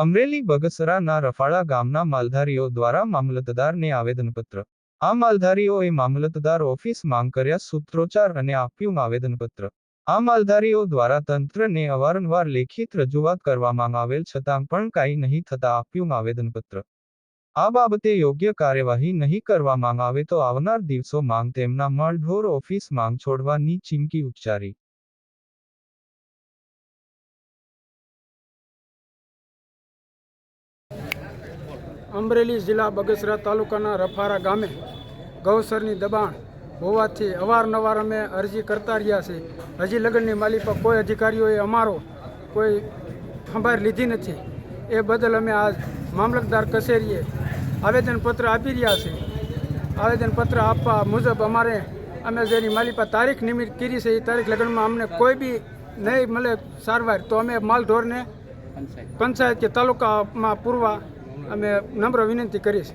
અમરેલી બગસરાના રફાળા ગામના માલધારીઓ દ્વારા મામલતદારને આવેદનપત્ર. આ માલધારીઓએ મામલતદાર ઓફિસ માંગ કર્યા સૂત્રોચ્ચાર અને આપ્યું આવેદનપત્ર. આ માલધારીઓ દ્વારા તંત્રને અવારનવાર લેખિત રજૂઆત કરવામાં આવેલ છતાં પણ કાંઈ નહીં થતા આપ્યું આવેદનપત્ર. આ બાબતે યોગ્ય કાર્યવાહી નહીં કરવામાં આવે તો આવનાર દિવસો માંગ તેમના મળઢોર ઓફિસ માંગ છોડવાની ચીમકી ઉચ્ચારી. અમરેલી જિલ્લા બગસરા તાલુકાના રફારા ગામે ગૌસરની દબાણ હોવાથી અવારનવાર અમે અરજી કરતા રહ્યા છે હજી લગ્નની માલી પર કોઈ અધિકારીઓએ અમારો કોઈ ખંભાર લીધી નથી. એ બદલ અમે આજ મામલતદાર કચેરીએ આવેદનપત્ર આપી રહ્યા છે આવેદનપત્ર આપવા મુજબ અમારે અમે જેની માલી પર તારીખ નિમિત્ત કરી છે એ તારીખ લગ્નમાં અમને કોઈ બી નહીં મળે સારવાર તો અમે માલઢોરને પંચાયત કે તાલુકામાં પૂરવા અમે નમ્ર વિનંતી કરીશ